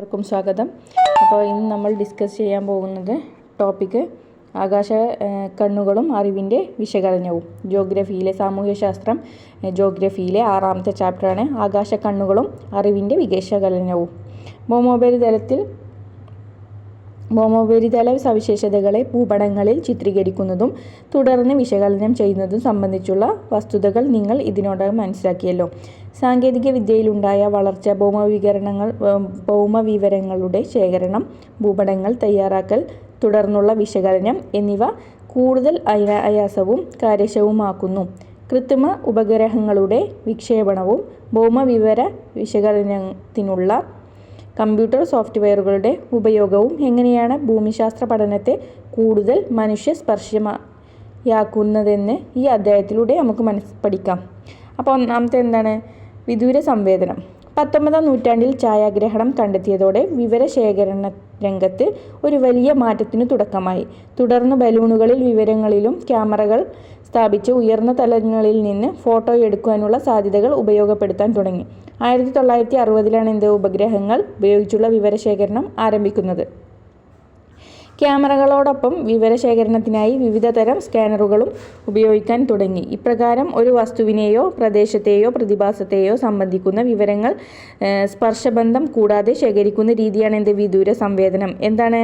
എല്ലാവർക്കും സ്വാഗതം. അപ്പോൾ ഇന്ന് നമ്മൾ ഡിസ്കസ് ചെയ്യാൻ പോകുന്നത് ടോപ്പിക്ക് ആകാശ കണ്ണുകളും അറിവിന്റെ വിശകലനവും. ജോഗ്രഫിയിലെ സാമൂഹ്യശാസ്ത്രം ശാസ്ത്രം ജോഗ്രഫിയിലെ ആറാമത്തെ ചാപ്റ്ററാണ് ആകാശ കണ്ണുകളും അറിവിന്റെ വിശകലനവും. ഭൗമോപരിതലത്തിൽ ഭൗമോപരിതല സവിശേഷതകളെ ഭൂപടങ്ങളിൽ ചിത്രീകരിക്കുന്നതും തുടർന്ന് വിശകലനം ചെയ്യുന്നതും സംബന്ധിച്ചുള്ള വസ്തുതകൾ നിങ്ങൾ ഇതിനോടകം മനസ്സിലാക്കിയല്ലോ. സാങ്കേതിക വിദ്യയിലുണ്ടായ വളർച്ച ഭൗമവികരണങ്ങൾ ഭൗമവിവരങ്ങളുടെ ശേഖരണം ഭൂപടങ്ങൾ തയ്യാറാക്കൽ തുടർന്നുള്ള വിശകലനം എന്നിവ കൂടുതൽ ആയാസവും അയാസവും കാര്യക്ഷമവുമാക്കുന്നു. കൃത്രിമ ഉപഗ്രഹങ്ങളുടെ വിക്ഷേപണവും ഭൗമവിവര വിശകലനത്തിനുള്ള കമ്പ്യൂട്ടർ സോഫ്റ്റ്വെയറുകളുടെ ഉപയോഗവും എങ്ങനെയാണ് ഭൂമിശാസ്ത്ര പഠനത്തെ കൂടുതൽ മനുഷ്യ സ്പർശമാക്കുന്നതെന്ന് ഈ അധ്യായത്തിലൂടെ നമുക്ക് മനസ് പഠിക്കാം. അപ്പോൾ ഒന്നാമത്തെ എന്താണ്? വിദൂര സംവേദനം. പത്തൊമ്പതാം നൂറ്റാണ്ടിൽ ഛായാഗ്രഹണം കണ്ടെത്തിയതോടെ വിവരശേഖരണ രംഗത്ത് ഒരു വലിയ മാറ്റത്തിന് തുടക്കമായി. തുടർന്ന് ബലൂണുകളിൽ വിവരങ്ങളിലും ക്യാമറകൾ സ്ഥാപിച്ച് ഉയർന്ന തലങ്ങളിൽ നിന്ന് ഫോട്ടോ എടുക്കുവാനുള്ള സാധ്യതകൾ ഉപയോഗപ്പെടുത്താൻ തുടങ്ങി. ആയിരത്തി തൊള്ളായിരത്തി അറുപതിലാണ് ഇന്ത്യ ഉപഗ്രഹങ്ങൾ ഉപയോഗിച്ചുള്ള വിവരശേഖരണം ആരംഭിക്കുന്നത്. ക്യാമറകളോടൊപ്പം വിവരശേഖരണത്തിനായി വിവിധ തരം സ്കാനറുകളും ഉപയോഗിക്കാൻ തുടങ്ങി. ഇപ്രകാരം ഒരു വസ്തുവിനെയോ പ്രദേശത്തെയോ പ്രതിഭാസത്തെയോ സംബന്ധിക്കുന്ന വിവരങ്ങൾ സ്പർശബന്ധം കൂടാതെ ശേഖരിക്കുന്ന രീതിയാണ് എന്ത് വിദൂര സംവേദനം. എന്താണ്?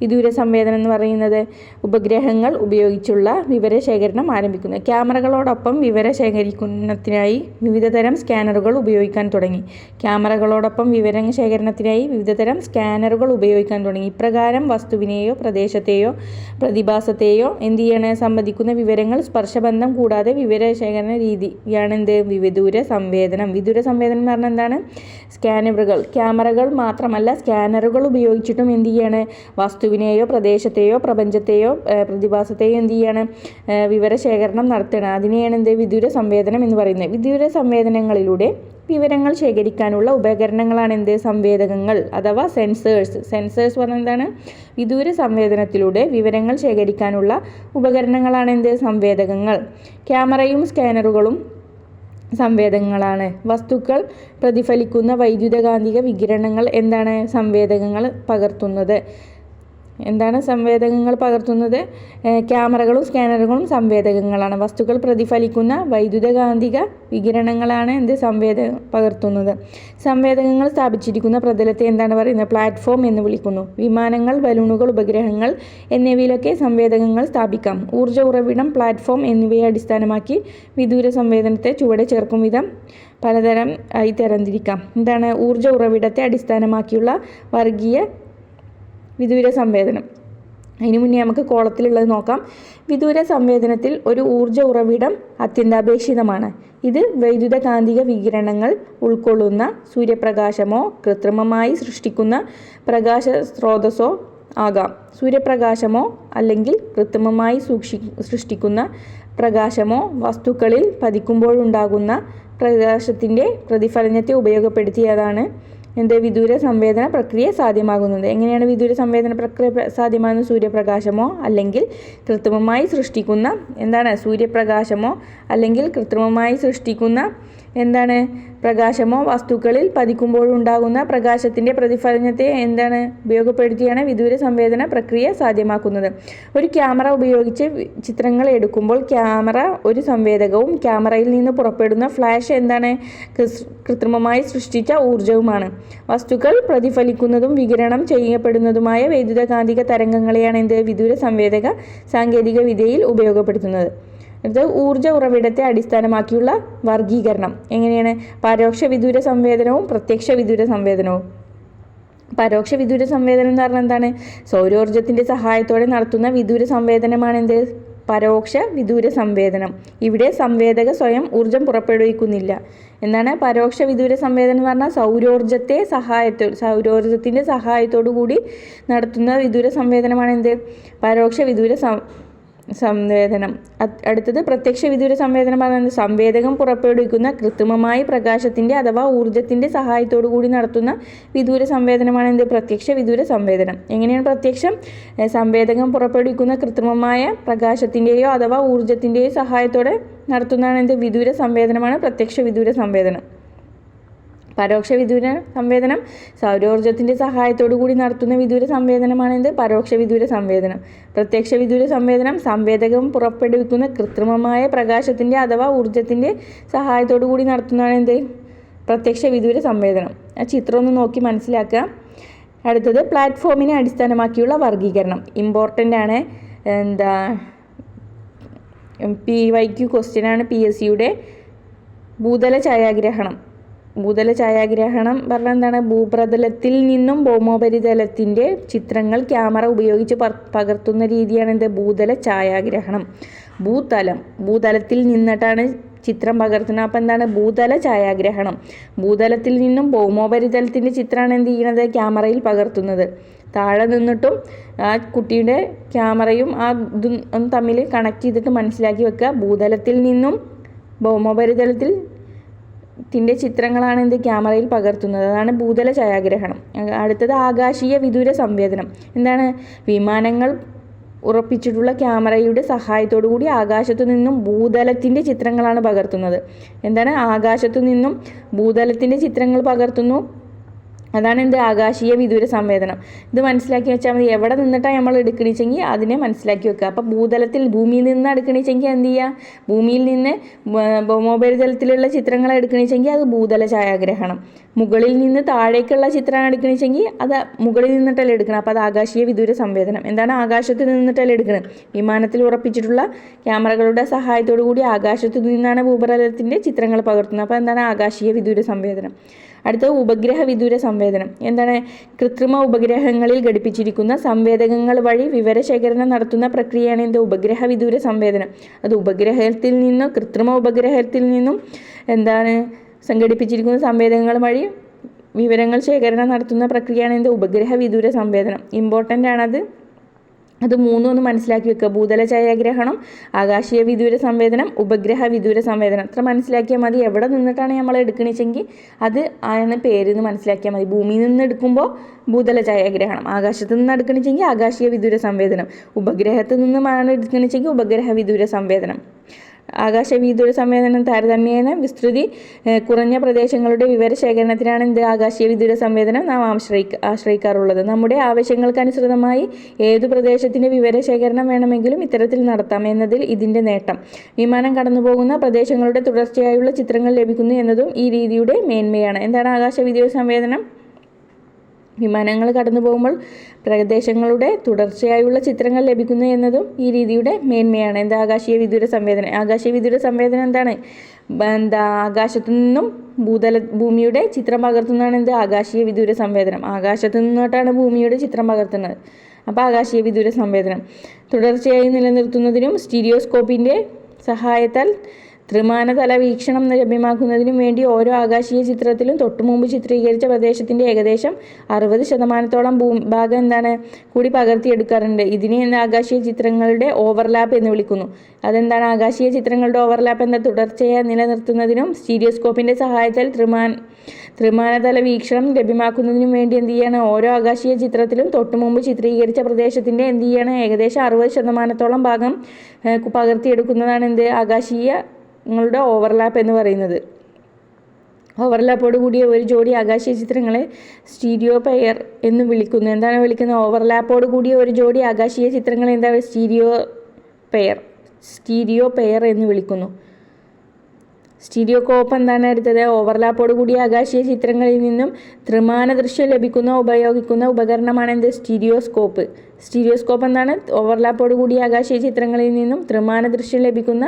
വിദൂര സംവേദനം എന്ന് പറയുന്നത് ഉപഗ്രഹങ്ങൾ ഉപയോഗിച്ചുള്ള വിവരശേഖരണം ആരംഭിക്കുന്നു. ക്യാമറകളോടൊപ്പം വിവര ശേഖരിക്കുന്നതിനായി വിവിധതരം സ്കാനറുകൾ ഉപയോഗിക്കാൻ തുടങ്ങി. ക്യാമറകളോടൊപ്പം വിവര ശേഖരണത്തിനായി വിവിധതരം സ്കാനറുകൾ ഉപയോഗിക്കാൻ തുടങ്ങി. ഇപ്രകാരം വസ്തുവിനെയോ പ്രദേശത്തെയോ പ്രതിഭാസത്തെയോ എന്ത് ചെയ്യണ? സംബന്ധിക്കുന്ന വിവരങ്ങൾ സ്പർശബന്ധം കൂടാതെ വിവരശേഖരണ രീതിയാണ് എന്ത്? വിദൂര സംവേദനം. വിദൂര സംവേദനം എന്ന് പറഞ്ഞാൽ എന്താണ്? സ്കാനറുകൾ. ക്യാമറകൾ മാത്രമല്ല സ്കാനറുകൾ ഉപയോഗിച്ചിട്ടും എന്ത് ചെയ്യാണ്? വസ്തുവിനെയോ പ്രദേശത്തെയോ പ്രപഞ്ചത്തെയോ പ്രതിഭാസത്തെയോ എന്ത് ചെയ്യാണ്? വിവരശേഖരണം നടത്തണം. അതിനെയാണ് എന്ത്? വിദൂര സംവേദനം എന്ന് പറയുന്നത്. വിദൂര സംവേദനങ്ങളിലൂടെ വിവരങ്ങൾ ശേഖരിക്കാനുള്ള ഉപകരണങ്ങളാണ് എന്ത്? സംവേദകങ്ങൾ അഥവാ സെൻസേഴ്സ്. സെൻസേഴ്സ് പറഞ്ഞാൽ എന്താണ്? വിദൂര സംവേദനത്തിലൂടെ വിവരങ്ങൾ ശേഖരിക്കാനുള്ള ഉപകരണങ്ങളാണ് എന്ത്? സംവേദകങ്ങൾ. ക്യാമറയും സ്കാനറുകളും സംവേദകങ്ങളാണ് വസ്തുക്കൾ പ്രതിഫലിക്കുന്ന വൈദ്യുതകാന്തിക വികിരണങ്ങൾ എന്താണ് സംവേദകങ്ങൾ പകർത്തുന്നത്? എന്താണ് സംവേദകങ്ങൾ പകർത്തുന്നത്? ക്യാമറകളും സ്കാനറുകളും സംവേദകങ്ങളാണ്. വസ്തുക്കൾ പ്രതിഫലിക്കുന്ന വൈദ്യുതകാന്തിക വികിരണങ്ങളാണ് എന്ത്? സംവേദ പകർത്തുന്നത്. സംവേദകങ്ങൾ സ്ഥാപിച്ചിരിക്കുന്ന പ്രതലത്തെ എന്താണ് പറയുന്നത്? പ്ലാറ്റ്ഫോം എന്ന് വിളിക്കുന്നു. വിമാനങ്ങൾ ബലൂണുകൾ ഉപഗ്രഹങ്ങൾ എന്നിവയിലൊക്കെ സംവേദകങ്ങൾ സ്ഥാപിക്കാം. ഊർജ ഉറവിടം പ്ലാറ്റ്ഫോം എന്നിവയെ അടിസ്ഥാനമാക്കി വിദൂര സംവേദനത്തെ ചുവടെ ചേർക്കും വിധം പലതരം ആയി തരംതിരിക്കാം. എന്താണ്? ഊർജ ഉറവിടത്തെ അടിസ്ഥാനമാക്കിയുള്ള വർഗീയ വിദൂര സംവേദനം. അതിനു മുന്നേ നമുക്ക് കോളത്തിലുള്ളത് നോക്കാം. വിദൂര സംവേദനത്തിൽ ഒരു ഊർജ ഉറവിടം അത്യന്താപേക്ഷിതമാണ്. ഇത് വൈദ്യുത കാന്തിക വികിരണങ്ങൾ ഉൾക്കൊള്ളുന്ന സൂര്യപ്രകാശമോ കൃത്രിമമായി സൃഷ്ടിക്കുന്ന പ്രകാശ സ്രോതസ്സോ ആകാം. സൂര്യപ്രകാശമോ അല്ലെങ്കിൽ കൃത്രിമമായി സൂക്ഷി സൃഷ്ടിക്കുന്ന പ്രകാശമോ വസ്തുക്കളിൽ പതിക്കുമ്പോഴുണ്ടാകുന്ന പ്രകാശത്തിന്റെ പ്രതിഫലനത്തെ ഉപയോഗപ്പെടുത്തിയതാണ് എന്ത് വിദൂര സംവേദന പ്രക്രിയ സാധ്യമാകുന്നത്? എങ്ങനെയാണ് വിദൂര സംവേദന പ്രക്രിയ സാധ്യമാകുന്ന സൂര്യപ്രകാശമോ അല്ലെങ്കിൽ കൃത്രിമമായി സൃഷ്ടിക്കുന്ന എന്താണ് സൂര്യപ്രകാശമോ അല്ലെങ്കിൽ കൃത്രിമമായി സൃഷ്ടിക്കുന്ന എന്താണ്? പ്രകാശമോ വസ്തുക്കളിൽ പതിക്കുമ്പോഴുണ്ടാകുന്ന പ്രകാശത്തിന്റെ പ്രതിഫലനത്തെ എന്താണ്? ഉപയോഗപ്പെടുത്തിയാണ് വിദൂര സംവേദന പ്രക്രിയ സാധ്യമാക്കുന്നത്. ഒരു ക്യാമറ ഉപയോഗിച്ച് ചിത്രങ്ങൾ എടുക്കുമ്പോൾ ക്യാമറ ഒരു സംവേദകവും ക്യാമറയിൽ നിന്ന് പുറപ്പെടുന്ന ഫ്ലാഷ് എന്താണ്? കൃത്രിമമായി സൃഷ്ടിച്ച ഊർജവുമാണ് വസ്തുക്കൾ പ്രതിഫലിക്കുന്നതും വികിരണം ചെയ്യപ്പെടുന്നതുമായ വൈദ്യുതകാന്തിക തരംഗങ്ങളെയാണ് എന്ത്? വിദൂര സംവേദക സാങ്കേതിക വിദ്യയിൽ ഉപയോഗപ്പെടുത്തുന്നത്. അടുത്ത ഊർജ ഉറവിടത്തെ അടിസ്ഥാനമാക്കിയുള്ള വർഗീകരണം എങ്ങനെയാണ്? പരോക്ഷ വിദൂര സംവേദനവും പ്രത്യക്ഷ വിദൂര സംവേദനവും. പരോക്ഷ വിദൂര സംവേദനം എന്ന് പറഞ്ഞാൽ എന്താണ്? സൗരോർജത്തിന്റെ സഹായത്തോടെ നടത്തുന്ന വിദൂര സംവേദനമാണ് എന്ത്? പരോക്ഷ വിദൂര സംവേദനം. ഇവിടെ സംവേദക സ്വയം ഊർജം പുറപ്പെടുവിക്കുന്നില്ല. എന്താണ് പരോക്ഷ വിദൂര സംവേദനം എന്ന് പറഞ്ഞാൽ സൗരോർജത്തെ സഹായത്തോ സൗരോർജത്തിന്റെ സഹായത്തോടു കൂടി നടത്തുന്ന വിദൂര സംവേദനമാണ് എന്ത്? പരോക്ഷ വിദൂര സംവേദനം. അടുത്തത് പ്രത്യക്ഷ വിദൂര സംവേദനം പറയുന്നത് സംവേദകം പുറപ്പെടുവിക്കുന്ന കൃത്രിമമായി പ്രകാശത്തിന്റെ അഥവാ ഊർജത്തിന്റെ സഹായത്തോടു കൂടി നടത്തുന്ന വിദൂര സംവേദനമാണ് എന്ത്? പ്രത്യക്ഷ വിദൂര സംവേദനം. എങ്ങനെയാണ് പ്രത്യക്ഷം? സംവേദകം പുറപ്പെടുവിക്കുന്ന കൃത്രിമമായ പ്രകാശത്തിന്റെയോ അഥവാ ഊർജത്തിന്റെയോ സഹായത്തോടെ നടത്തുന്നതാണ് എന്ത്? വിദൂര സംവേദനമാണ് പ്രത്യക്ഷ വിദൂര സംവേദനം. പരോക്ഷ വിദൂര സംവേദനം സൗരോർജത്തിന്റെ സഹായത്തോടു കൂടി നടത്തുന്ന വിദൂര സംവേദനമാണ് എന്ത് പരോക്ഷ വിദൂര സംവേദനം. പ്രത്യക്ഷ വിദൂര സംവേദനം സംവേദകം പുറപ്പെടുവിക്കുന്ന കൃത്രിമമായ പ്രകാശത്തിന്റെ അഥവാ ഊർജത്തിന്റെ സഹായത്തോടു കൂടി നടത്തുന്നതാണ് എന്ത് പ്രത്യക്ഷ വിദൂര സംവേദനം. ആ ചിത്രം ഒന്ന് നോക്കി മനസ്സിലാക്കുക. അടുത്തത് പ്ലാറ്റ്ഫോമിനെ അടിസ്ഥാനമാക്കിയുള്ള വർഗീകരണം ഇമ്പോർട്ടന്റ് ആണ്. എന്താ പി വൈ ക്യു ക്വസ്റ്റ്യനാണ് പി എസ് സിയുടെ ഭൂതല ഛായാഗ്രഹണം. ഭൂതല ഛായാഗ്രഹണം പറഞ്ഞാൽ എന്താണ്? ഭൂപ്രതലത്തിൽ നിന്നും ഭൗമോപരിതലത്തിന്റെ ചിത്രങ്ങൾ ക്യാമറ ഉപയോഗിച്ച് പകർത്തുന്ന രീതിയാണ് എന്ത്? ഭൂതല ഛായാഗ്രഹണം. ഭൂതലം. ഭൂതലത്തിൽ നിന്നിട്ടാണ് ചിത്രം പകർത്തുന്നത്. അപ്പോൾ എന്താണ്? ഭൂതല ഛായാഗ്രഹണം. ഭൂതലത്തിൽ നിന്നും ഭൗമോപരിതലത്തിന്റെ ചിത്രമാണ് എന്ത് ചെയ്യുന്നത് ക്യാമറയിൽ പകർത്തുന്നത്. താഴെ നിന്നിട്ടും ആ കുട്ടിയുടെ ക്യാമറയും ആ ഇതും തമ്മിൽ കണക്ട് ചെയ്തിട്ട് മനസ്സിലാക്കി വെക്കുക. ഭൂതലത്തിൽ നിന്നും ഭൗമോപരിതലത്തിൽ ത്തിന്റെ ചിത്രങ്ങളാണ് എന്ത് ക്യാമറയിൽ പകർത്തുന്നത്. അതാണ് ഭൂതല ഛായാഗ്രഹണം. അടുത്തത് ആകാശീയ വിദൂര സംവേദനം. എന്താണ്? വിമാനങ്ങൾ ഉറപ്പിച്ചിട്ടുള്ള ക്യാമറയുടെ സഹായത്തോടു കൂടി ആകാശത്തു നിന്നും ഭൂതലത്തിന്റെ ചിത്രങ്ങളാണ് പകർത്തുന്നത്. എന്താണ്? ആകാശത്തു നിന്നും ഭൂതലത്തിന്റെ ചിത്രങ്ങൾ പകർത്തുന്നു. അതാണ് എന്ത് ആകാശീയ വിദൂര സംവേദനം. ഇത് മനസ്സിലാക്കി വെച്ചാൽ മതി. എവിടെ നിന്നിട്ടാണ് നമ്മൾ എടുക്കണിച്ചെങ്കിൽ അതിനെ മനസ്സിലാക്കി വെക്കുക. അപ്പോൾ ഭൂതലത്തിൽ ഭൂമിയിൽ നിന്ന് എടുക്കണിച്ചെങ്കിൽ എന്ത് ചെയ്യുക ഭൂമിയിൽ നിന്ന് ഭൗമോപരിതലത്തിലുള്ള ചിത്രങ്ങൾ എടുക്കണിച്ചെങ്കിൽ അത് ഭൂതല ഛായാഗ്രഹണം. മുകളിൽ നിന്ന് താഴേക്കുള്ള ചിത്രമാണ് എടുക്കണിച്ചെങ്കിൽ അത് മുകളിൽ നിന്നിട്ടല്ലേ എടുക്കണം. അപ്പോൾ അത് ആകാശീയ വിദൂര സംവേദനം. എന്താണ് ആകാശത്ത് നിന്നിട്ടല്ലേ എടുക്കണം? വിമാനത്തിൽ ഉറപ്പിച്ചിട്ടുള്ള ക്യാമറകളുടെ സഹായത്തോടു കൂടി ആകാശത്തു നിന്നാണ് ഭൂപ്രതലത്തിന്റെ ചിത്രങ്ങൾ പകർത്തുന്നത്. അപ്പോൾ എന്താണ് ആകാശീയ വിദൂര സംവേദനം? അടുത്ത ഉപഗ്രഹ വിദൂര സംവേദനം. എന്താണ്? കൃത്രിമ ഉപഗ്രഹങ്ങളിൽ ഘടിപ്പിച്ചിരിക്കുന്ന സംവേദകങ്ങൾ വഴി വിവരശേഖരണം നടത്തുന്ന പ്രക്രിയയാണ് എന്ത്? ഉപഗ്രഹ വിദൂര സംവേദനം. അത് ഉപഗ്രഹത്തിൽ നിന്നും കൃത്രിമ ഉപഗ്രഹത്തിൽ നിന്നും എന്താണ്? സംഘടിപ്പിച്ചിരിക്കുന്ന സംവേദങ്ങൾ വഴി വിവരങ്ങൾ ശേഖരണം നടത്തുന്ന പ്രക്രിയയാണ് എന്ത്? ഉപഗ്രഹ വിദൂര സംവേദനം. ഇമ്പോർട്ടന്റ് ആണത്. അത് മൂന്നും ഒന്ന് മനസ്സിലാക്കി വെക്കുക. ഭൂതല ഛായാഗ്രഹണം ആകാശീയ വിദൂര സംവേദനം ഉപഗ്രഹ വിദൂര സംവേദനം. അത്ര മനസ്സിലാക്കിയാൽ മതി. എവിടെ നിന്നിട്ടാണ് നമ്മൾ എടുക്കണിച്ചെങ്കിൽ അത് ആണ് പേര് എന്ന് മനസ്സിലാക്കിയാൽ മതി. ഭൂമിയിൽ നിന്ന് എടുക്കുമ്പോൾ ഭൂതല ഛായാഗ്രഹണം ആകാശത്ത് നിന്ന് എടുക്കണിച്ചെങ്കിൽ ആകാശീയ വിദൂര സംവേദനം ഉപഗ്രഹത്തിൽ നിന്നുമാണ് എടുക്കണിച്ചെങ്കിൽ ഉപഗ്രഹ വിദൂര സംവേദനം. ആകാശ വിദൂര സംവേദനം താരതമ്യേന വിസ്തൃതി കുറഞ്ഞ പ്രദേശങ്ങളുടെ വിവരശേഖരണത്തിനാണ് ആകാശീയ വിദൂര സംവേദനം നാം ആശ്രയിക്ക ആശ്രയിക്കാറുള്ളത്. നമ്മുടെ ആവശ്യങ്ങൾക്കനുസൃതമായി ഏതു പ്രദേശത്തിന്റെ വിവരശേഖരണം വേണമെങ്കിലും ഇത്തരത്തിൽ നടത്താം എന്നതിൽ ഇതിന്റെ നേട്ടം. വിമാനം കടന്നുപോകുന്ന പ്രദേശങ്ങളുടെ തുടർച്ചയായുള്ള ചിത്രങ്ങൾ ലഭിക്കുന്നു എന്നതും ഈ രീതിയുടെ മേന്മയാണ്. എന്താണ് ആകാശവിദൂര സംവേദനം? വിമാനങ്ങൾ കടന്നു പോകുമ്പോൾ പ്രദേശങ്ങളുടെ തുടർച്ചയായുള്ള ചിത്രങ്ങൾ ലഭിക്കുന്നു എന്നതും ഈ രീതിയുടെ മേന്മയാണ്. എന്താ ആകാശീയ വിദൂര സംവേദനം? ആകാശീയ വിദൂര സംവേദനം എന്താണ്? എന്താ ആകാശത്തു നിന്നും ഭൂതല ഭൂമിയുടെ ചിത്രം പകർത്തുന്നതാണ് എന്ത്? ആകാശീയ വിദൂര സംവേദനം. ആകാശത്തു നിന്നോട്ടാണ് ഭൂമിയുടെ ചിത്രം പകർത്തുന്നത്. അപ്പോൾ ആകാശീയ വിദൂര സംവേദനം. തുടർച്ചയായി നിലനിർത്തുന്നതിനും സ്റ്റീരിയോസ്കോപ്പിന്റെ സഹായത്താൽ ത്രിമാനതല വീക്ഷണം ലഭ്യമാക്കുന്നതിനും വേണ്ടി ഓരോ ആകാശീയ ചിത്രത്തിലും തൊട്ടുമുമ്പ് ചിത്രീകരിച്ച പ്രദേശത്തിന്റെ ഏകദേശം അറുപത് ശതമാനത്തോളം ഭൂ ഭാഗം എന്താണ് കൂടി പകർത്തിയെടുക്കാറുണ്ട്. ഇതിനെ ആകാശീയ ചിത്രങ്ങളുടെ ഓവർലാപ്പ് എന്ന് വിളിക്കുന്നു. അതെന്താണ് ആകാശീയ ചിത്രങ്ങളുടെ ഓവർലാപ്പ് എന്ന തുടർച്ചയെ നിലനിർത്തുന്നതിനും സ്റ്റീരിയോസ്കോപ്പിന്റെ സഹായത്താൽ ത്രിമാൻ ത്രിമാനതല വീക്ഷണം ലഭ്യമാക്കുന്നതിനും വേണ്ടി എന്ത് ചെയ്യാണ് ഓരോ ആകാശീയ ചിത്രത്തിലും തൊട്ടുമുമ്പ് ചിത്രീകരിച്ച പ്രദേശത്തിന്റെ എന്ത് ചെയ്യാണ് ഏകദേശം അറുപത് ശതമാനത്തോളം ഭാഗം പകർത്തിയെടുക്കുന്നതാണ് എന്ത് ആകാശീയങ്ങളുടെ ഓവർലാപ്പ് എന്ന് പറയുന്നത്. ഓവർലാപ്പോട് കൂടിയ ഒരു ജോഡി ആകാശീയ ചിത്രങ്ങളെ സ്റ്റീരിയോ പെയർ എന്ന് വിളിക്കുന്നു. എന്താണ് വിളിക്കുന്നത്? ഓവർലാപ്പോട് കൂടിയ ഒരു ജോഡി ആകാശീയ ചിത്രങ്ങളെ എന്താണ്? സ്റ്റീരിയോ പെയർ സ്റ്റീരിയോ പെയർ എന്ന് വിളിക്കുന്നു. സ്റ്റീരിയോകോപ്പ് എന്താണ് അടുത്തത് ഓവർലാപ്പോട് കൂടിയ ആകാശീയ ചിത്രങ്ങളിൽ നിന്നും ത്രിമാന ദൃശ്യം ലഭിക്കുന്ന ഉപയോഗിക്കുന്ന ഉപകരണമാണ് എന്ത്? സ്റ്റീരിയോസ്കോപ്പ്. സ്റ്റീരിയോസ്കോപ്പ് എന്താണ്? ഓവർലാപ്പോട് കൂടിയ ആകാശീയ ചിത്രങ്ങളിൽ നിന്നും ത്രിമാന ദൃശ്യം ലഭിക്കുന്ന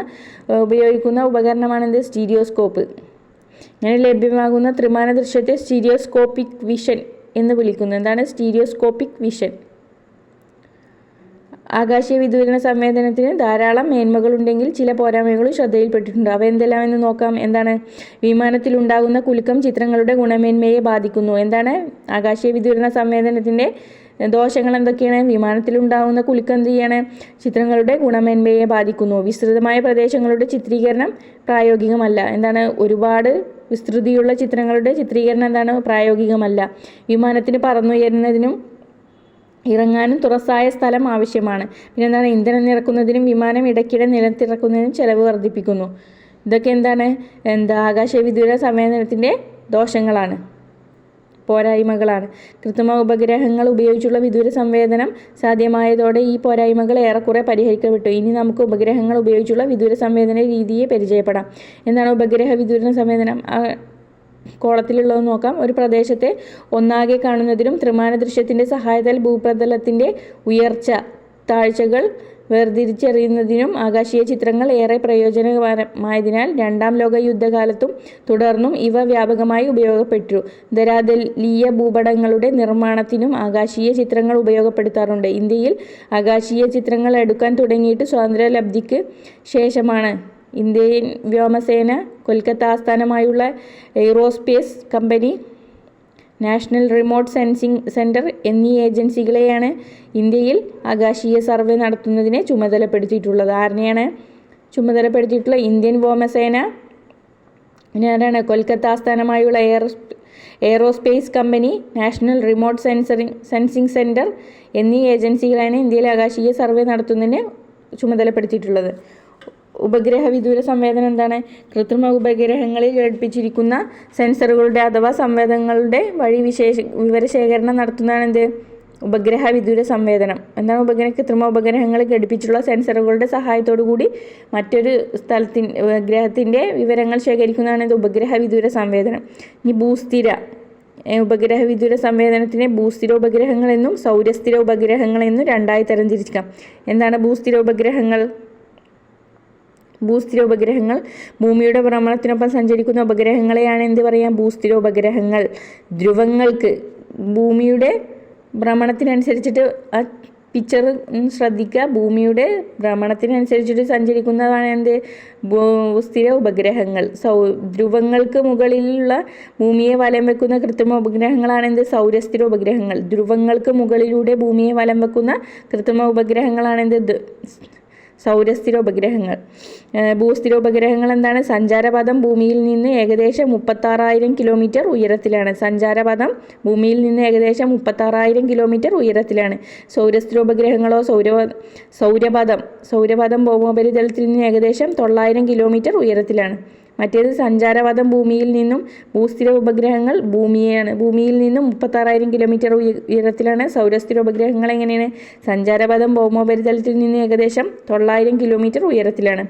ഉപയോഗിക്കുന്ന ഉപകരണമാണ് എന്ത്? സ്റ്റീരിയോസ്കോപ്പ്. ഇങ്ങനെ ലഭ്യമാകുന്ന ത്രിമാന ദൃശ്യത്തെ സ്റ്റീരിയോസ്കോപ്പിക് വിഷൻ എന്ന് വിളിക്കുന്നു. എന്താണ്? Stereoscopic vision. ആകാശീയ വിദൂരണ സംവേദനത്തിന് ധാരാളം മേന്മകളുണ്ടെങ്കിൽ ചില പോരായ്മകളും ശ്രദ്ധയിൽപ്പെട്ടിട്ടുണ്ട്. അവ എന്തെല്ലാം എന്ന് നോക്കാം. എന്താണ്? വിമാനത്തിൽ ഉണ്ടാകുന്ന കുലുക്കം ചിത്രങ്ങളുടെ ഗുണമേന്മയെ ബാധിക്കുന്നു. എന്താണ്? ആകാശീയ വിദൂരണ സംവേദനത്തിന്റെ ദോഷങ്ങൾ എന്തൊക്കെയാണ്? വിമാനത്തിലുണ്ടാകുന്ന കുലുക്കം എന്ത് ചെയ്യാണ്? ചിത്രങ്ങളുടെ ഗുണമേന്മയെ ബാധിക്കുന്നു. വിസ്തൃതമായ പ്രദേശങ്ങളുടെ ചിത്രീകരണം പ്രായോഗികമല്ല. എന്താണ്? ഒരുപാട് വിസ്തൃതിയുള്ള ചിത്രങ്ങളുടെ ചിത്രീകരണം എന്താണ്? പ്രായോഗികമല്ല. വിമാനത്തിന് പറന്നുയരുന്നതിനും ഇറങ്ങാനും തുറസായ സ്ഥലം ആവശ്യമാണ്. പിന്നെ എന്താണ് ഇന്ധനം നിറക്കുന്നതിനും വിമാനം ഇടയ്ക്കിടെ നിലത്തിറക്കുന്നതിനും ചെലവ് വർദ്ധിപ്പിക്കുന്നു. ഇതൊക്കെ എന്താണ്? എന്താ? ആകാശ വിദൂര ദോഷങ്ങളാണ്. പോരായ്മകളാണ്. കൃത്രിമ ഉപഗ്രഹങ്ങൾ ഉപയോഗിച്ചുള്ള വിദൂര സംവേദനം സാധ്യമായതോടെ ഈ പോരായ്മകൾ ഏറെക്കുറെ പരിഹരിക്കപ്പെട്ടു. ഇനി നമുക്ക് ഉപഗ്രഹങ്ങൾ ഉപയോഗിച്ചുള്ള വിദൂര സംവേദന രീതിയെ പരിചയപ്പെടാം. എന്താണ് ഉപഗ്രഹ വിദൂര സംവേദനം? കോളത്തിലുള്ളത് നോക്കാം. ഒരു പ്രദേശത്തെ ഒന്നാകെ കാണുന്നതിനും ത്രിമാന ദൃശ്യത്തിന്റെ സഹായത്താൽ ഭൂപ്രതലത്തിന്റെ ഉയർച്ച താഴ്ചകൾ വേർതിരിച്ചറിയുന്നതിനും ആകാശീയ ചിത്രങ്ങൾ ഏറെ പ്രയോജനകരമായതിനാൽ രണ്ടാം ലോക യുദ്ധകാലത്തും തുടർന്നും ഇവ വ്യാപകമായി ഉപയോഗപ്പെട്ടു. ധരാതലീയ ഭൂപടങ്ങളുടെ നിർമ്മാണത്തിനും ആകാശീയ ചിത്രങ്ങൾ ഉപയോഗപ്പെടുത്താറുണ്ട്. ഇന്ത്യയിൽ ആകാശീയ ചിത്രങ്ങൾ എടുക്കാൻ തുടങ്ങിയിട്ട് സ്വാതന്ത്ര്യലബ്ധിക്ക് ശേഷമാണ് ഇന്ത്യൻ വ്യോമസേന കൊൽക്കത്ത ആസ്ഥാനമായുള്ള aerospace company National Remote Sensing Centre എന്നീ ഏജൻസികളെയാണ് ഇന്ത്യയിൽ ആകാശീയ സർവേ നടത്തുന്നതിനെ ചുമതലപ്പെടുത്തിയിട്ടുള്ളത്. ആരെയാണ് ചുമതലപ്പെടുത്തിയിട്ടുള്ള ഇന്ത്യൻ വ്യോമസേന? പിന്നെ കൊൽക്കത്ത ആസ്ഥാനമായുള്ള air aerospace company National Remote Sensoring Sensing Centre എന്നീ ഏജൻസികളാണ് ഇന്ത്യയിൽ ആകാശീയ സർവേ നടത്തുന്നതിന് ചുമതലപ്പെടുത്തിയിട്ടുള്ളത്. ഉപഗ്രഹ വിദൂര സംവേദനം എന്താണ്? കൃത്രിമ ഉപഗ്രഹങ്ങളിൽ ഘടിപ്പിച്ചിരിക്കുന്ന സെൻസറുകളുടെ അഥവാ സംവേദങ്ങളുടെ വഴി വിശേഷ വിവരശേഖരണം നടത്തുന്നതാണ് എന്ത്? ഉപഗ്രഹ വിദൂര സംവേദനം. എന്താണ് ഉപഗ്രഹ കൃത്രിമ ഉപഗ്രഹങ്ങൾ ഘടിപ്പിച്ചുള്ള സെൻസറുകളുടെ സഹായത്തോടു കൂടി മറ്റൊരു സ്ഥലത്തിൻ ഗ്രഹത്തിന്റെ വിവരങ്ങൾ ശേഖരിക്കുന്നതാണ് ഇത് ഉപഗ്രഹ വിദൂര സംവേദനം. ഇനി ഭൂസ്ഥിര ഉപഗ്രഹ വിദൂര സംവേദനത്തിനെ ഭൂസ്ഥിര ഉപഗ്രഹങ്ങളെന്നും സൗരസ്ഥിര ഉപഗ്രഹങ്ങളെന്നും രണ്ടായി തരംതിരിക്കാം. എന്താണ് ഭൂസ്ഥിര ഉപഗ്രഹങ്ങൾ? ഭൂസ്ഥിര ഉപഗ്രഹങ്ങൾ ഭൂമിയുടെ ഭ്രമണത്തിനൊപ്പം സഞ്ചരിക്കുന്ന ഉപഗ്രഹങ്ങളെയാണ് എന്ത് പറയാം? ഭൂസ്ഥിര ഉപഗ്രഹങ്ങൾ ധ്രുവങ്ങൾക്ക് ഭൂമിയുടെ ഭ്രമണത്തിനനുസരിച്ചിട്ട് ആ പിക്ചർ ശ്രദ്ധിക്കുക. ഭൂമിയുടെ ഭ്രമണത്തിനനുസരിച്ചിട്ട് സഞ്ചരിക്കുന്നതാണ് എന്ത്? ഭൂസ്ഥിര ഉപഗ്രഹങ്ങൾ സൗ ധ്രുവങ്ങൾക്ക് മുകളിലുള്ള ഭൂമിയെ വലം വെക്കുന്ന കൃത്രിമ ഉപഗ്രഹങ്ങളാണ് എന്ത്? സൗരസ്ഥിര ഉപഗ്രഹങ്ങൾ ധ്രുവങ്ങൾക്ക് മുകളിലൂടെ ഭൂമിയെ വലം വെക്കുന്ന കൃത്രിമ ഉപഗ്രഹങ്ങളാണ് എന്ത്? ദ- സൗരസ്ഥിര ഉപഗ്രഹങ്ങൾ ഭൂസ്ഥിര ഉപഗ്രഹങ്ങൾ എന്താണ് സഞ്ചാരപഥം ഭൂമിയിൽ നിന്ന് ഏകദേശം മുപ്പത്താറായിരം കിലോമീറ്റർ ഉയരത്തിലാണ്. സഞ്ചാരപഥം ഭൂമിയിൽ നിന്ന് ഏകദേശം മുപ്പത്താറായിരം കിലോമീറ്റർ ഉയരത്തിലാണ്. സൗരസ്ഥിര ഉപഗ്രഹങ്ങളോ സൗര സൗരപഥം സൗരപഥം ഭൗമോപരിതലത്തിൽ നിന്ന് ഏകദേശം തൊള്ളായിരം കിലോമീറ്റർ ഉയരത്തിലാണ്. മറ്റേത് സഞ്ചാരപഥം ഭൂമിയിൽ നിന്നും ഭൂസ്ഥിര ഉപഗ്രഹങ്ങൾ ഭൂമിയെയാണ് ഭൂമിയിൽ നിന്നും മുപ്പത്താറായിരം കിലോമീറ്റർ ഉയരത്തിലാണ് സൗരസ്ഥിര ഉപഗ്രഹങ്ങൾ എങ്ങനെയാണ്? സഞ്ചാരപഥം ഭൗമോപരിതലത്തിൽ നിന്ന് ഏകദേശം തൊള്ളായിരം കിലോമീറ്റർ ഉയരത്തിലാണ്.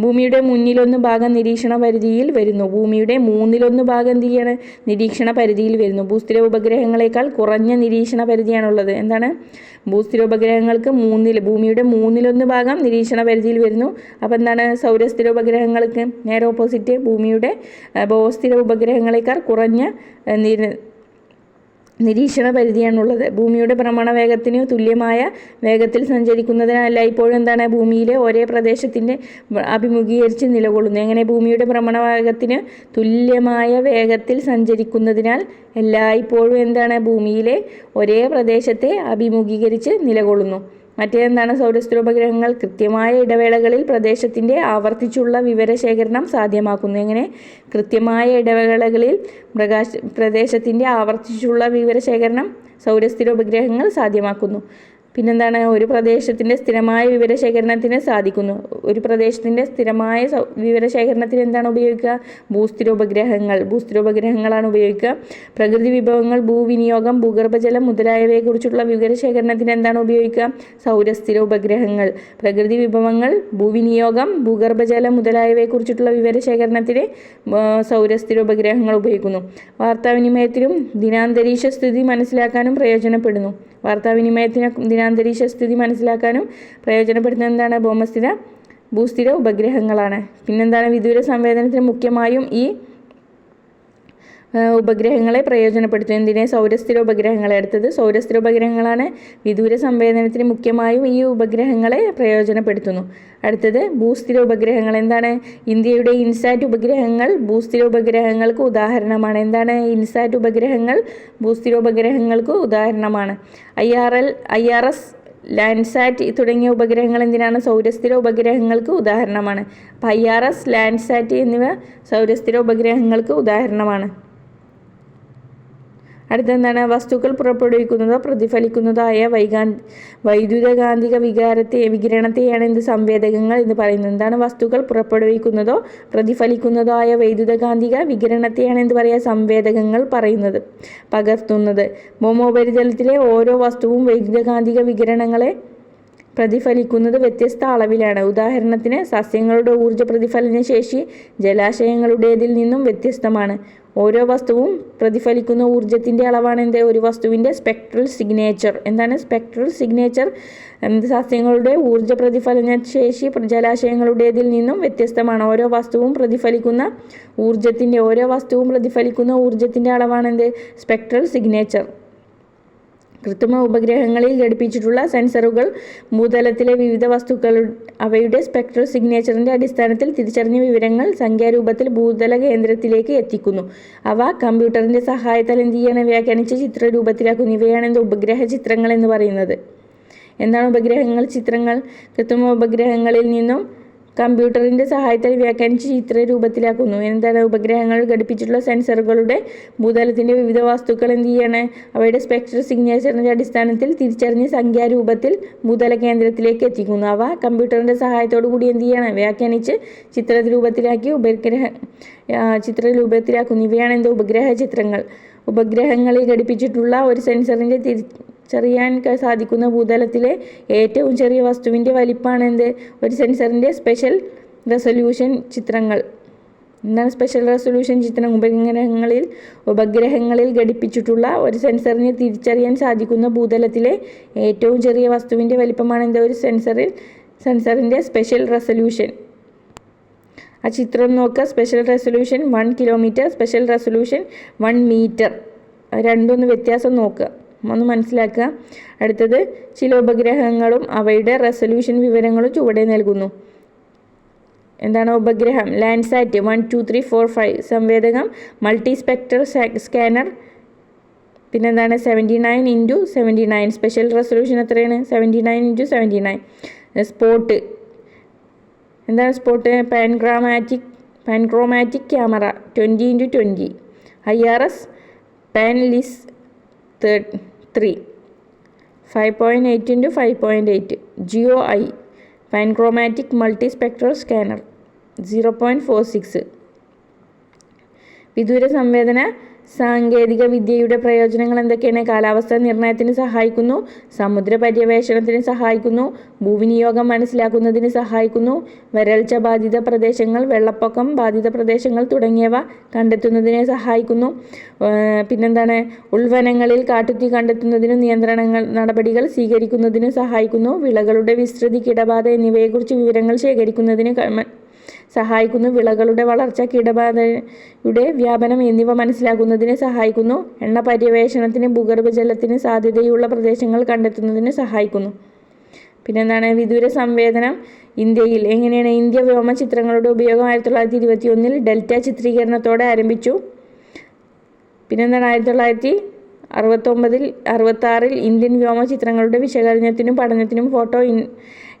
ഭൂമിയുടെ മുന്നിലൊന്ന് ഭാഗം നിരീക്ഷണ പരിധിയിൽ വരുന്നു. ഭൂമിയുടെ മൂന്നിലൊന്ന് ഭാഗം എന്ത് ചെയ്യാണ് നിരീക്ഷണ പരിധിയിൽ വരുന്നു. ഭൂസ്ഥിര ഉപഗ്രഹങ്ങളെക്കാൾ കുറഞ്ഞ നിരീക്ഷണ പരിധിയാണുള്ളത്. എന്താണ്? ഭൂസ്ഥിര ഉപഗ്രഹങ്ങൾക്ക് മൂന്നിൽ ഭൂമിയുടെ മൂന്നിലൊന്ന് ഭാഗം നിരീക്ഷണ പരിധിയിൽ വരുന്നു. അപ്പോൾ എന്താണ്? സൗരസ്ഥിര ഉപഗ്രഹങ്ങൾക്ക് നേരെ ഓപ്പോസിറ്റ് ഭൂമിയുടെ ഭൂസ്ഥിര ഉപഗ്രഹങ്ങളെക്കാൾ കുറഞ്ഞ നിരീക്ഷണ പരിധിയാണുള്ളത് ഭൂമിയുടെ ഭ്രമണ വേഗത്തിന് തുല്യമായ വേഗത്തിൽ സഞ്ചരിക്കുന്നതിനല്ല ഇപ്പോഴും എന്താണ് ഭൂമിയിലെ ഒരേ പ്രദേശത്തിന്റെ അഭിമുഖീകരിച്ച് നിലകൊള്ളുന്നു എങ്ങനെ ഭൂമിയുടെ ഭ്രമണ വേഗത്തിന് തുല്യമായ വേഗത്തിൽ സഞ്ചരിക്കുന്നതിനാൽ എല്ലായ്പ്പോഴും എന്താണ് ഭൂമിയിലെ ഒരേ പ്രദേശത്തെ അഭിമുഖീകരിച്ച് നിലകൊള്ളുന്നു. മറ്റേതെന്താണ്? സൗരസ്ഥിര ഉപഗ്രഹങ്ങൾ കൃത്യമായ ഇടവേളകളിൽ പ്രദേശത്തിന്റെ ആവർത്തിച്ചുള്ള വിവരശേഖരണം സാധ്യമാക്കുന്നു. എങ്ങനെ? കൃത്യമായ ഇടവേളകളിൽ പ്രകാശ പ്രദേശത്തിന്റെ ആവർത്തിച്ചുള്ള വിവരശേഖരണം സൗരസ്ഥിര ഉപഗ്രഹങ്ങൾ സാധ്യമാക്കുന്നു. പിന്നെന്താണ്? ഒരു പ്രദേശത്തിന്റെ സ്ഥിരമായ വിവരശേഖരണത്തിന് സാധിക്കുന്നു. ഒരു പ്രദേശത്തിന്റെ സ്ഥിരമായ വിവരശേഖരണത്തിന് എന്താണ് ഉപയോഗിക്കുക? ഭൂസ്ഥിരോപഗ്രഹങ്ങൾ. ഭൂസ്ഥിരോപഗ്രഹങ്ങളാണ് ഉപയോഗിക്കുക. പ്രകൃതി വിഭവങ്ങൾ ഭൂവിനിയോഗം ഭൂഗർഭജലം മുതലായവയെക്കുറിച്ചുള്ള വിവരശേഖരണത്തിന് എന്താണ് ഉപയോഗിക്കുക? സൗരസ്ഥിര ഉപഗ്രഹങ്ങൾ പ്രകൃതി വിഭവങ്ങൾ ഭൂവിനിയോഗം ഭൂഗർഭജലം മുതലായവയെക്കുറിച്ചിട്ടുള്ള വിവരശേഖരണത്തിന് സൗരസ്ഥിര ഉപഗ്രഹങ്ങൾ ഉപയോഗിക്കുന്നു. വാർത്താവിനിമയത്തിനും ദിനാന്തരീക്ഷ സ്ഥിതി മനസ്സിലാക്കാനും പ്രയോജനപ്പെടുന്നു. വാർത്താവിനിമയത്തിന് ദിനാന്തരീക്ഷ സ്ഥിതി മനസ്സിലാക്കാനും പ്രയോജനപ്പെടുന്ന എന്താണ് ഭൗമസ്ഥിര ഭൂസ്ഥിര ഉപഗ്രഹങ്ങളാണ്. പിന്നെന്താണ്? വിദൂര സംവേദനത്തിന് മുഖ്യമായും ഈ ഉപഗ്രഹങ്ങളെ പ്രയോജനപ്പെടുത്തും എന്തിനെ സൗരസ്ഥിര ഉപഗ്രഹങ്ങളെ അടുത്തത് സൗരസ്ഥിര ഉപഗ്രഹങ്ങളാണ് വിദൂര സംവേദനത്തിന് മുഖ്യമായും ഈ ഉപഗ്രഹങ്ങളെ പ്രയോജനപ്പെടുത്തുന്നു. അടുത്തത് ഭൂസ്ഥിര ഉപഗ്രഹങ്ങൾ. എന്താണ്? ഇന്ത്യയുടെ ഇൻസാറ്റ് ഉപഗ്രഹങ്ങൾ ഭൂസ്ഥിര ഉപഗ്രഹങ്ങൾക്ക് ഉദാഹരണമാണ്. എന്താണ് ഇൻസാറ്റ് ഉപഗ്രഹങ്ങൾ ഭൂസ്ഥിര ഉപഗ്രഹങ്ങൾക്ക് ഉദാഹരണമാണ്. I R L I R S Landsat തുടങ്ങിയ ഉപഗ്രഹങ്ങൾ എന്തിനാണ്? സൗരസ്ഥിര ഉപഗ്രഹങ്ങൾക്ക് ഉദാഹരണമാണ്. അപ്പം ഐ ആർ എസ് ലാൻഡ്സാറ്റ് എന്നിവ സൗരസ്ഥിര ഉപഗ്രഹങ്ങൾക്ക് ഉദാഹരണമാണ്. അടുത്തെന്താണ്? വസ്തുക്കൾ പുറപ്പെടുവിക്കുന്നതോ പ്രതിഫലിക്കുന്നതോ ആയ വൈകാ വൈദ്യുതകാന്തിക വികാരത്തെ വികിരണത്തെയാണ് എന്ത്? സംവേദകങ്ങൾ എന്ന് പറയുന്നത്. എന്താണ്? വസ്തുക്കൾ പുറപ്പെടുവിക്കുന്നതോ പ്രതിഫലിക്കുന്നതോ ആയ വൈദ്യുതകാന്തിക വികിരണത്തെയാണ് എന്ത് പറയുക? സംവേദകങ്ങൾ പറയുന്നത്. പകർത്തുന്നത്. ഭൗമോപരിതലത്തിലെ ഓരോ വസ്തുവും വൈദ്യുതകാന്തിക വികിരണങ്ങളെ പ്രതിഫലിക്കുന്നത് വ്യത്യസ്ത അളവിലാണ്. ഉദാഹരണത്തിന് സസ്യങ്ങളുടെ ഊർജ പ്രതിഫലന ശേഷി ജലാശയങ്ങളുടേതിൽ നിന്നും വ്യത്യസ്തമാണ്. ഓരോ വസ്തുവും പ്രതിഫലിക്കുന്ന ഊർജത്തിന്റെ അളവാണ് എന്ത് ഒരു വസ്തുവിന്റെ സ്പെക്ട്രൽ സിഗ്നേച്ചർ. എന്താണ് സ്പെക്ട്രൽ സിഗ്നേച്ചർ? സസ്യങ്ങളുടെ ഊർജ പ്രതിഫലന ശേഷി ജലാശയങ്ങളുടേതിൽ നിന്നും വ്യത്യസ്തമാണ്. ഓരോ വസ്തുവും പ്രതിഫലിക്കുന്ന ഊർജത്തിന്റെ ഓരോ വസ്തുവും പ്രതിഫലിക്കുന്ന ഊർജത്തിന്റെ അളവാണ് എന്ത് സ്പെക്ട്രൽ സിഗ്നേച്ചർ. കൃത്രിമ ഉപഗ്രഹങ്ങളിൽ ഘടിപ്പിച്ചിട്ടുള്ള സെൻസറുകൾ ഭൂതലത്തിലെ വിവിധ വസ്തുക്കൾ അവയുടെ സ്പെക്ട്രൽ സിഗ്നേച്ചറിന്റെ അടിസ്ഥാനത്തിൽ തിരിച്ചറിഞ്ഞ വിവരങ്ങൾ സംഖ്യാരൂപത്തിൽ ഭൂതല കേന്ദ്രത്തിലേക്ക് എത്തിക്കുന്നു. അവ കമ്പ്യൂട്ടറിന്റെ സഹായത്താൽ എന്ത് ചെയ്യണം? വ്യാഖ്യാനിച്ച് ചിത്രരൂപത്തിലാക്കുന്നു ഇവയാണ് എന്ത് ഉപഗ്രഹ ചിത്രങ്ങൾ എന്ന് പറയുന്നത്. എന്താണ് ഉപഗ്രഹങ്ങൾ? ചിത്രങ്ങൾ കൃത്രിമ ഉപഗ്രഹങ്ങളിൽ നിന്നും കമ്പ്യൂട്ടറിന്റെ സഹായത്താൽ വ്യാഖ്യാനിച്ച് ചിത്രരൂപത്തിലാക്കുന്നു. എന്താണ്? ഉപഗ്രഹങ്ങൾ ഘടിപ്പിച്ചിട്ടുള്ള സെൻസറുകളുടെ ഭൂതലത്തിന്റെ വിവിധ വസ്തുക്കൾ എന്ത് ചെയ്യാണ്? അവയുടെ സ്പെക്ട്രൽ സിഗ്നേച്ചറിന്റെ അടിസ്ഥാനത്തിൽ തിരിച്ചറിഞ്ഞ് സംഖ്യാരൂപത്തിൽ ഭൂതല കേന്ദ്രത്തിലേക്ക് എത്തിക്കുന്നു. അവ കമ്പ്യൂട്ടറിന്റെ സഹായത്തോടു കൂടി എന്ത് ചെയ്യാണ്? വ്യാഖ്യാനിച്ച് ചിത്രരൂപത്തിലാക്കി ഉപഗ്രഹ ചിത്രരൂപത്തിലാക്കുന്നു. ഇവയാണ് എന്താ ഉപഗ്രഹ ചിത്രങ്ങൾ. ഉപഗ്രഹങ്ങളിൽ ഘടിപ്പിച്ചിട്ടുള്ള ഒരു സെൻസറിന്റെ തിരിച്ചറിയാൻ സാധിക്കുന്ന ഭൂതലത്തിലെ ഏറ്റവും ചെറിയ വസ്തുവിന്റെ വലിപ്പമാണ് എന്ത്? ഒരു സെൻസറിന്റെ സ്പെഷ്യൽ റെസൊല്യൂഷൻ ചിത്രങ്ങൾ. എന്താണ് സ്പെഷ്യൽ റെസൊല്യൂഷൻ ചിത്രം ഉപഗ്രഹങ്ങളിൽ ഉപഗ്രഹങ്ങളിൽ ഘടിപ്പിച്ചിട്ടുള്ള ഒരു സെൻസറിനെ തിരിച്ചറിയാൻ സാധിക്കുന്ന ഭൂതലത്തിലെ ഏറ്റവും ചെറിയ വസ്തുവിന്റെ വലിപ്പമാണ് എന്താ? ഒരു സെൻസറിൽ സെൻസറിന്റെ സ്പെഷ്യൽ റെസൊല്യൂഷൻ. ആ ചിത്രം നോക്കുക. Special resolution one kilometre special resolution one metre. രണ്ടൊന്ന് വ്യത്യാസം നോക്കുക. ഒന്ന് മനസ്സിലാക്കുക. അടുത്തത് ചില ഉപഗ്രഹങ്ങളും അവയുടെ റെസൊല്യൂഷൻ വിവരങ്ങളും ചുവടെ നൽകുന്നു. എന്താണ് ഉപഗ്രഹം? Landsat one two three four five സംവേദകം multi spectral scanner പിന്നെന്താണ്? Seventy nine into seventy nine special resolution എത്രയാണ് seventy nine into seventy nine spot എന്താണ് spot panchromatic panchromatic camera twenty into twenty I R S പാൻലിസ് three five point eight into five point eight geo I panchromatic multi spectral scanner zero point four six വിദൂര സംവേദന സാങ്കേതിക വിദ്യയുടെ പ്രയോജനങ്ങൾ എന്തൊക്കെയാണ്? കാലാവസ്ഥ നിർണയത്തിന് സഹായിക്കുന്നു സമുദ്ര പര്യവേഷണത്തിന് സഹായിക്കുന്നു ഭൂവിനിയോഗം മനസ്സിലാക്കുന്നതിന് സഹായിക്കുന്നു വരൾച്ച ബാധിത പ്രദേശങ്ങൾ വെള്ളപ്പൊക്കം ബാധിത പ്രദേശങ്ങൾ തുടങ്ങിയവ കണ്ടെത്തുന്നതിനെ സഹായിക്കുന്നു. പിന്നെന്താണ്? ഉൾവനങ്ങളിൽ കാട്ടുത്തി കണ്ടെത്തുന്നതിനും നിയന്ത്രണങ്ങൾ നടപടികൾ സ്വീകരിക്കുന്നതിന് സഹായിക്കുന്നു വിളകളുടെ വിസ്തൃതി കിടബാധ എന്നിവയെക്കുറിച്ച് വിവരങ്ങൾ ശേഖരിക്കുന്നതിന് സഹായിക്കുന്നു. വിളകളുടെ വളർച്ച കീടബാധയുടെ വ്യാപനം എന്നിവ മനസ്സിലാക്കുന്നതിന് സഹായിക്കുന്നു. എണ്ണ പര്യവേഷണത്തിന് ഭൂഗർഭജലത്തിന് സാധ്യതയുള്ള പ്രദേശങ്ങൾ കണ്ടെത്തുന്നതിന് സഹായിക്കുന്നു. പിന്നെന്താണ്? വിദൂര സംവേദനം. ഇന്ത്യയിൽ എങ്ങനെയാണ് ഇന്ത്യ വ്യോമ ചിത്രങ്ങളുടെ ഉപയോഗം? ആയിരത്തി തൊള്ളായിരത്തി ഇരുപത്തി ഒന്നിൽ ഡെൽറ്റ ചിത്രീകരണത്തോടെ ആരംഭിച്ചു. പിന്നെന്താണ്? ആയിരത്തി തൊള്ളായിരത്തി അറുപത്തൊമ്പതിൽ അറുപത്താറിൽ ഇന്ത്യൻ വ്യോമ ചിത്രങ്ങളുടെ വിശകലനത്തിനും പഠനത്തിനും ഫോട്ടോ ഇൻ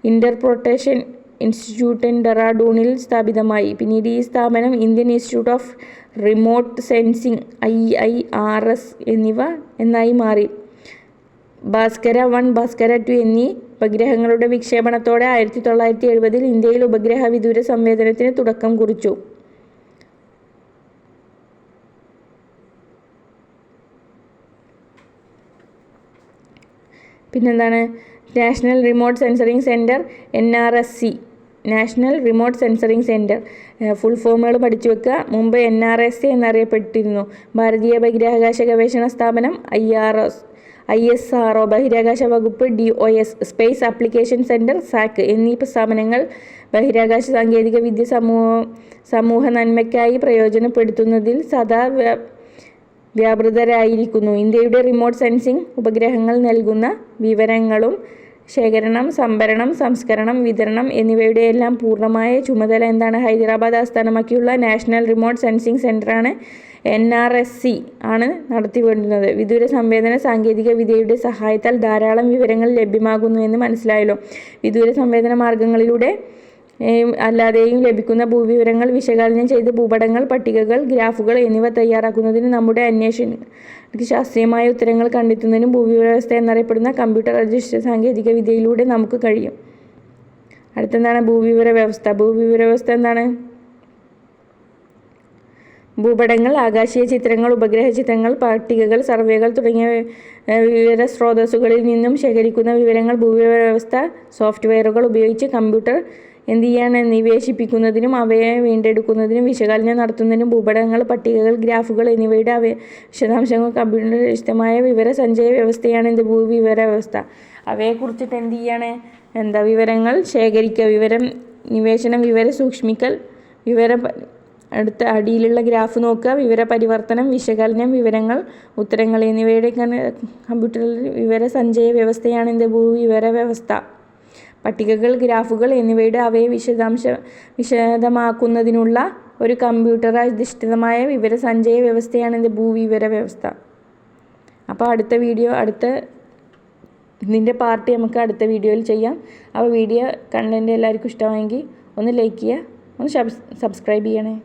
ഇന്റർപ്രൊട്ടേഷൻ ഇൻസ്റ്റിറ്റ്യൂട്ട് ഡെറാഡൂണിൽ സ്ഥാപിതമായി. പിന്നീട് ഈ സ്ഥാപനം Indian Institute of Remote Sensing I I R S എന്നിവ എന്നായി മാറി. ഭാസ്കര വൺ ഭാസ്കര ടു എന്നീ ഉപഗ്രഹങ്ങളുടെ വിക്ഷേപണത്തോടെ ആയിരത്തി തൊള്ളായിരത്തി എഴുപതിൽ ഇന്ത്യയിൽ ഉപഗ്രഹ വിദൂര സംവേദനത്തിന് തുടക്കം കുറിച്ചു. പിന്നെന്താണ്? National remote sensing centre N R S C. National remote sensing centre full ഫോമുകൾ പഠിച്ചു വെക്കുക. മുമ്പ് എൻ ആർ എസ് എ എന്നറിയപ്പെട്ടിരുന്നു. ഭാരതീയ ബഹിരാകാശ ഗവേഷണ സ്ഥാപനം I R S I S R O ബഹിരാകാശ വകുപ്പ് D O S Space Application Centre SAC എന്നീ സ്ഥാപനങ്ങൾ ബഹിരാകാശ സാങ്കേതിക വിദ്യ സമൂഹ സമൂഹ നന്മയ്ക്കായി പ്രയോജനപ്പെടുത്തുന്നതിൽ സദാ വ്യാപൃതരായിരിക്കുന്നു. ഇന്ത്യയുടെ റിമോട്ട് സെൻസിംഗ് ഉപഗ്രഹങ്ങൾ നൽകുന്ന വിവരങ്ങളും ശേഖരണം സംഭരണം സംസ്കരണം വിതരണം എന്നിവയുടെ എല്ലാം പൂർണമായ ചുമതല എന്താണ്? ഹൈദരാബാദ് ആസ്ഥാനമാക്കിയുള്ള നാഷണൽ റിമോട്ട് സെൻസിംഗ് സെന്ററാണ് എൻ ആർ എസ് സി ആണ് നടത്തിവരുന്നത്. വിദൂര സംവേദന സാങ്കേതിക വിദ്യയുടെ സഹായത്താൽ ധാരാളം വിവരങ്ങൾ ലഭ്യമാകുന്നു എന്ന് മനസ്സിലായല്ലോ. വിദൂര സംവേദന മാർഗങ്ങളിലൂടെ അല്ലാതെയും ലഭിക്കുന്ന ഭൂവിവരങ്ങൾ വിശകലനം ചെയ്ത് ഭൂപടങ്ങൾ പട്ടികകൾ ഗ്രാഫുകൾ എന്നിവ തയ്യാറാക്കുന്നതിന് നമ്മുടെ അന്വേഷണ ശാസ്ത്രീയമായ ഉത്തരങ്ങൾ കണ്ടെത്തുന്നതിനും ഭൂവിവര വ്യവസ്ഥ എന്നറിയപ്പെടുന്ന കമ്പ്യൂട്ടർ അധിഷ്ഠിത സാങ്കേതിക വിദ്യയിലൂടെ നമുക്ക് കഴിയും. അടുത്തെന്താണ്? ഭൂവിവര വ്യവസ്ഥ ഭൂവിവര വ്യവസ്ഥ എന്താണ്? ഭൂപടങ്ങൾ ആകാശീയ ചിത്രങ്ങൾ ഉപഗ്രഹ ചിത്രങ്ങൾ പട്ടികകൾ സർവേകൾ തുടങ്ങിയ വിവര സ്രോതസ്സുകളിൽ നിന്നും ശേഖരിക്കുന്ന വിവരങ്ങൾ ഭൂവിവര വ്യവസ്ഥ സോഫ്റ്റ്വെയറുകൾ ഉപയോഗിച്ച് കമ്പ്യൂട്ടർ എന്ത് ചെയ്യാണ് നിവേശിപ്പിക്കുന്നതിനും അവയെ വീണ്ടെടുക്കുന്നതിനും വിശകലനം നടത്തുന്നതിനും ഭൂപടങ്ങൾ പട്ടികകൾ ഗ്രാഫുകൾ എന്നിവയുടെ അവ വിശദാംശങ്ങൾ കമ്പ്യൂട്ടർ വിശദമായ വിവര സഞ്ചയ വ്യവസ്ഥയാണ് എന്ത്? ഭൂവിവര വ്യവസ്ഥ അവയെക്കുറിച്ചിട്ട് എന്ത് ചെയ്യാണ് എന്താ വിവരങ്ങൾ? ശേഖരിക്കുക. വിവരം നിവേശനം വിവര സൂക്ഷ്മിക്കൽ വിവര അടുത്ത അടിയിലുള്ള ഗ്രാഫ് നോക്കുക. വിവര പരിവർത്തനം വിശകലനം വിവരങ്ങൾ ഉത്തരങ്ങൾ എന്നിവയുടെ കമ്പ്യൂട്ടറിൽ വിവര സഞ്ചയ വ്യവസ്ഥയാണ് എന്ത്? ഭൂവിവര വ്യവസ്ഥ പട്ടികകൾ ഗ്രാഫുകൾ എന്നിവയുടെ അവയെ വിശദാംശ വിശദമാക്കുന്നതിനുള്ള ഒരു കമ്പ്യൂട്ടർ അധിഷ്ഠിതമായ വിവരസഞ്ചയ വ്യവസ്ഥയാണ് ഇത് ഭൂവിവര വ്യവസ്ഥ. അപ്പോൾ അടുത്ത വീഡിയോ അടുത്ത ഇതിന്റെ പാർട്ട് നമുക്ക് അടുത്ത വീഡിയോയിൽ ചെയ്യാം. അപ്പോൾ വീഡിയോ കണ്ടന്റ് എല്ലാവർക്കും ഇഷ്ടമായെങ്കിൽ ഒന്ന് ലൈക്ക് ചെയ്യുക ഒന്ന് സബ്സ്ക്രൈബ് ചെയ്യണേ.